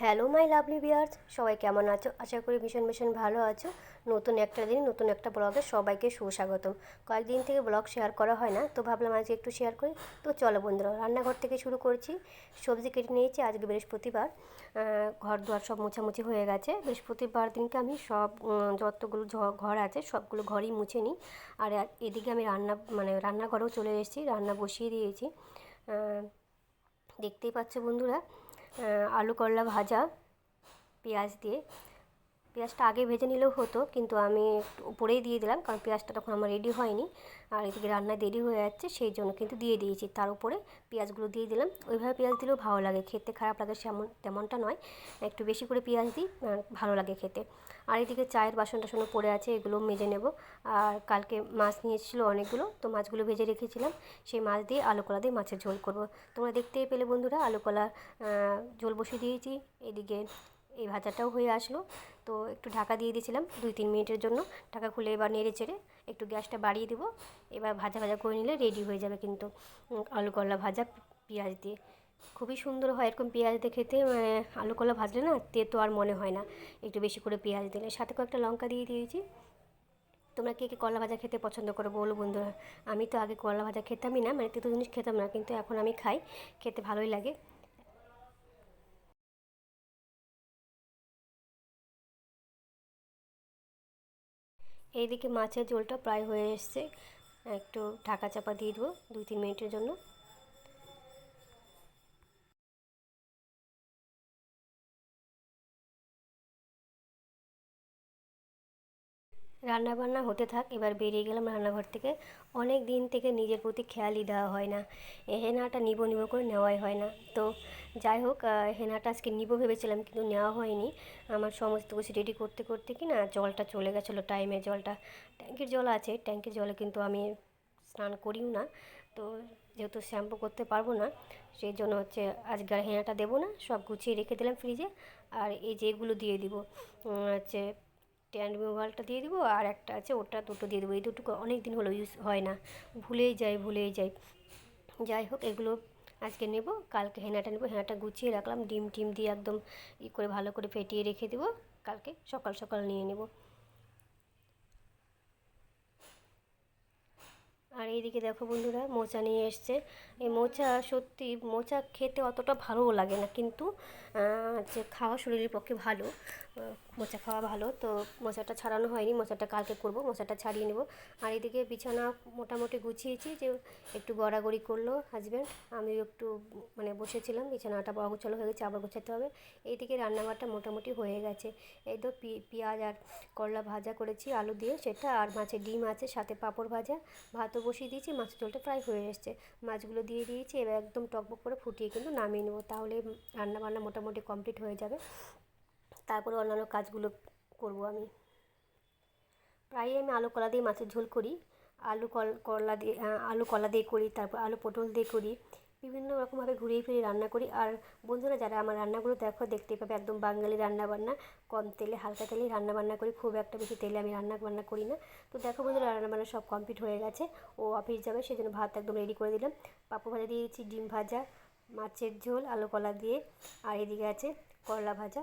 Hello my lovely বিয়ার্স সবাই কেমন আছো? আশা করি ভীষণ ভীষণ ভালো আছো। নতুন একটা দিন, নতুন একটা ব্লগে সবাইকে সুস্বাগতম। কয়েকদিন থেকে ব্লগ শেয়ার করা হয় না, তো ভাবলাম আজকে একটু শেয়ার করি। তো চলো বন্ধুরা, রান্নাঘর থেকে শুরু করছি। সবজি কেটে নিয়েছি আজকে বৃহস্পতিবার। ঘর দুয়ার সব মোছামুছি হয়ে গেছে। বৃহস্পতিবার দিনকে আমি সব যতগুলো ঘর আছে, সবগুলো ঘরই মুছে নিই। আর এদিকে আমি রান্না মানে রান্নাঘরেও চলে এসেছি, রান্না বসিয়ে দিয়েছি। দেখতেই পাচ্ছ বন্ধুরা আলু করলা ভাজা পেঁয়াজ দিয়ে। পেঁয়াজটা আগে ভেজে নিলেও হতো, কিন্তু আমি উপরেই দিয়ে দিলাম, কারণ পেঁয়াজটা তখন আমার রেডি হয়নি। আর এদিকে রান্নায় দেরি হয়ে যাচ্ছে, সেই জন্য কিন্তু দিয়ে দিয়েছি। তার উপরে পেঁয়াজগুলো দিয়ে দিলাম। ওইভাবে পেঁয়াজ দিলেও ভালো লাগে, খেতে খারাপ লাগে সেমন তেমনটা নয়। একটু বেশি করে পেঁয়াজ দিই ভালো লাগে খেতে। আর এদিকে চায়ের বাসন টাসনও পড়ে আছে এগুলো মেজে নেব। আর কালকে মাছ নিয়েছিল অনেকগুলো, তো মাছগুলো ভেজে রেখেছিলাম। সেই মাছ দিয়ে আলু কলা দিয়ে মাছের ঝোল করব। তোমরা দেখতেই পেলে বন্ধুরা আলু কলা ঝোল বসিয়ে দিয়েছি। এদিকে এই ভাজাটাও হয়ে আসলো। তো একটু ঢাকা দিয়ে দিয়েছিলাম দুই তিন মিনিটের জন্য। ঢাকা খুলে এবার নেড়ে চেড়ে একটু গ্যাসটা বাড়িয়ে দেবো। এবার ভাজা ভাজা করে নিলে রেডি হয়ে যাবে কিন্তু আলু করলা ভাজা পেঁয়াজ দিয়ে। খুবই সুন্দর হয় এরকম পেঁয়াজ দিয়ে খেতে। মানে আলু কলা ভাজলে না তেতো আর মনে হয় না। একটু বেশি করে পেঁয়াজ দিলে। সাথে কয়েকটা লঙ্কা দিয়ে দিয়েছি। তোমরা কে কে কলা ভাজা খেতে পছন্দ করো বলো বন্ধুরা। আমি তো আগে করলা ভাজা খেতামই না মানে তেতো জিনিস খেতাম না। কিন্তু এখন আমি খাই, খেতে ভালোই লাগে। এইদিকে মাছের ঝোলটা প্রায় হয়ে এসছে। একটু ঢাকা চাপা দিয়ে দেবো দু তিন মিনিটের জন্য। রান্নাবান্না হতে থাক, এবার বেরিয়ে গেলাম রান্নাঘর থেকে। অনেক দিন থেকে নিজের প্রতি খেয়ালই দেওয়া হয় না। হেনাটা নিব নিব করে নেওয়াই হয় না। তো যাই হোক হেনাটা আজকে নিব ভেবেছিলাম, কিন্তু নেওয়া হয়নি। আমার সমস্ত কিছু রেডি করতে করতে কি না, জলটা চলে গেছিল টাইমে জলটা। ট্যাঙ্কির জল আছে, ট্যাঙ্কির জলে কিন্তু আমি স্নান করিও না। তো যেহেতু শ্যাম্পু করতে পারব না, সেই জন্য হচ্ছে আজকে আর হেনাটা দেবো না। সব গুছিয়ে রেখে দিলাম ফ্রিজে আর এই যেগুলো দিয়ে দিব। হচ্ছে স্ট্যান্ড মোবাইলটা দিয়ে দেবো আর একটা আছে, ওটা দুটো দিয়ে দেবো। এই দুটো অনেক দিন হলো ইউজ হয় না। ভুলেই যাই ভুলেই যাই। যাই হোক, এগুলো আজকে নেব, কালকে হেনাটা নেব। হেনাটা গুছিয়ে রাখলাম, ডিম টিম দিয়ে একদম ই করে ভালো করে ফেটিয়ে রেখে দেবো। কালকে সকাল সকাল নিয়ে নেব। আর এইদিকে দেখো বন্ধুরা, মোচা নিয়ে এসছে। এই মোচা সত্যি, মোচা খেতে অতটা ভালোও লাগে না, কিন্তু যে খাওয়া শরীরের পক্ষে ভালো। মোচা খাওয়া ভালো, তো মোচাটা ছাড়ানো হয়নি, মোচাটা কালকে করব, মোচাটা ছাড়িয়ে নেব। আর এদিকে বিছানা মোটামুটি গুছিয়েছি যে একটু গড়াগড়ি করল হাজব্যান্ড আমি একটু মানে বসেছিলাম, বিছানাটা অগোছালো হয়ে গেছে, আবার গোছাতে হবে। এইদিকে রান্নাবারটা মোটামুটি হয়ে গেছে। এই তো পেঁয়াজ আর করলা ভাজা করেছি, আলু দিয়ে সেটা, আর মাছের ডিম আছে, সাথে পাঁপড় ভাজা। ভাতও বসিয়ে দিয়েছি মাছের ঝোলটা প্রায় হয়ে এসছে। মাছগুলো দিয়ে দিয়েছি, এবার একদম টকবক করে ফুটিয়ে কিন্তু নামিয়ে নেব, তাহলে রান্নাবান্না মোটামুটি কমপ্লিট হয়ে যাবে। তারপরে অন্যান্য কাজগুলো করব আমি। প্রায়ই আমি আলু কলা দিয়ে মাছের ঝোল করি, আলু কল করলা দিয়ে আলু কলা দিয়ে করি, তারপর আলু পটল দিয়ে করি, বিভিন্ন রকমভাবে ঘুরিয়ে ফিরিয়ে রান্না করি। আর বন্ধুরা, যারা আমার রান্নাগুলো দেখো, দেখতে পাবে একদম বাঙালি রান্না বান্না কম তেলে, হালকা তেলেই রান্না বান্না করি, খুব একটা বেশি তেলে আমি রান্না বান্না করি না। তো দেখো বন্ধুরা রান্না বান্না সব কমপ্লিট হয়ে গেছে। ও অফিস যাবে সেই জন্য ভাত একদম রেডি করে দিলাম। পাপড় ভাজা দিয়েছি, ডিম ভাজা, মাছের ঝোল, আলু কলা দিয়ে। আর এদিকে আছে করলা ভাজা।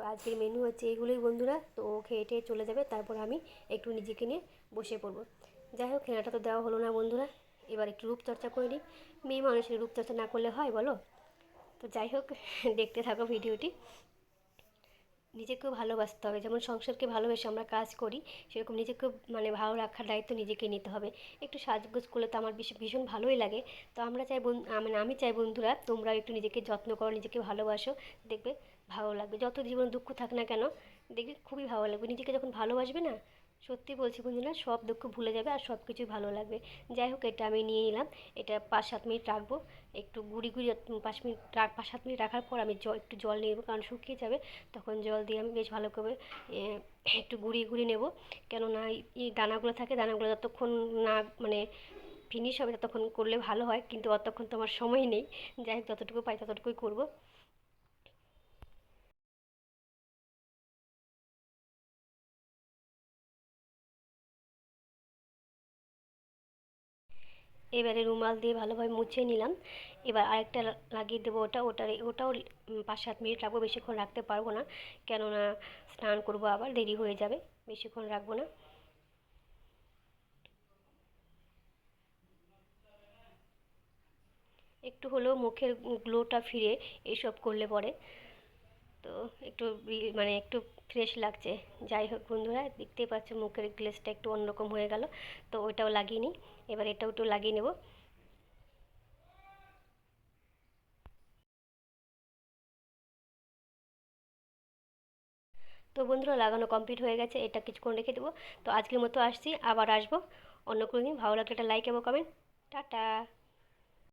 তো আজকের মেনু হচ্ছে এগুলোই বন্ধুরা। তো ও খেয়ে টেয়ে চলে যাবে, তারপর আমি একটু নিজেকে নিয়ে বসে পড়ব। যাই হোক, খেলাটা তো দেওয়া হলো না বন্ধুরা। এবার একটু রূপচর্চা করে নিই। মেয়ে মানুষের রূপচর্চা না করলে হয় বলো? তো যাই হোক, দেখতে থাকো ভিডিওটি। নিজেকেও ভালোবাসতে হবে। যেমন সংসারকে ভালোবেসে আমরা কাজ করি, সেরকম নিজেকেও মানে ভালো রাখার দায়িত্ব নিজেকে নিতে হবে। একটু সাজগোজ করলে তো আমার ভীষণ ভালোই লাগে। তো আমরা চাই মানে আমি চাই বন্ধুরা তোমরা একটু নিজেকে যত্ন করো, নিজেকে ভালোবাসো। দেখবে ভালো লাগবে। যত জীবনে দুঃখ থাক না কেন, দেখবে খুবই ভালো লাগবে। নিজেকে যখন ভালোবাসবে না, সত্যি বলছি বন্ধুরা, সব দুঃখ ভুলে যাবে আর সব কিছুই ভালো লাগবে। যাই হোক, এটা আমি নিয়ে নিলাম। এটা পাঁচ সাত মিনিট রাখব। একটু গুড়ি গুড়ি পাঁচ মিনিট পাঁচ সাত মিনিট রাখার পর আমি জল, একটু জল নিয়ে নেব, কারণ শুকিয়ে যাবে। তখন জল দিয়ে আমি বেশ ভালো করে একটু গুঁড়িয়ে গুঁড়িয়ে নেব। কেননা এই দানাগুলো থাকে, দানাগুলো যতক্ষণ না মানে ফিনিশ হবে, ততক্ষণ করলে ভালো হয়। কিন্তু অতক্ষণ তো আমার সময় নেই। যাই হোক, যতটুকু পাই ততটুকুই করব। এবারে রুমাল দিয়ে ভালোভাবে মুছে নিলাম। এবার আরেকটা লাগিয়ে দেবো ওটা। ওটার ওটাও পাঁচ সাত মিনিট রাখব। বেশিক্ষণ রাখতে পারব না। কেননা স্নান করব আবার, দেরি হয়ে যাবে। বেশিক্ষণ রাখব না। একটু হলেও মুখের গ্লোটা ফিরে এসব করলে পরে। তো একটু মানে একটু ফ্রেশ লাগছে। যাই হোক বন্ধুরা, দেখতেই পাচ্ছ মুখের গ্লেজটা একটু অন্যরকম হয়ে গেল। তো ওইটাও লাগিয়ে নিই। এবার এটাও একটু লাগিয়ে নেব। তো বন্ধুরা, লাগানো কমপ্লিট হয়ে গেছে। এটা কিছুক্ষণ রেখে দেবো। তো আজকের মতো আসছি। আবার আসব অন্য কোনো দিন। ভালো লাগলে একটা লাইক এবং কমেন্ট টাটা!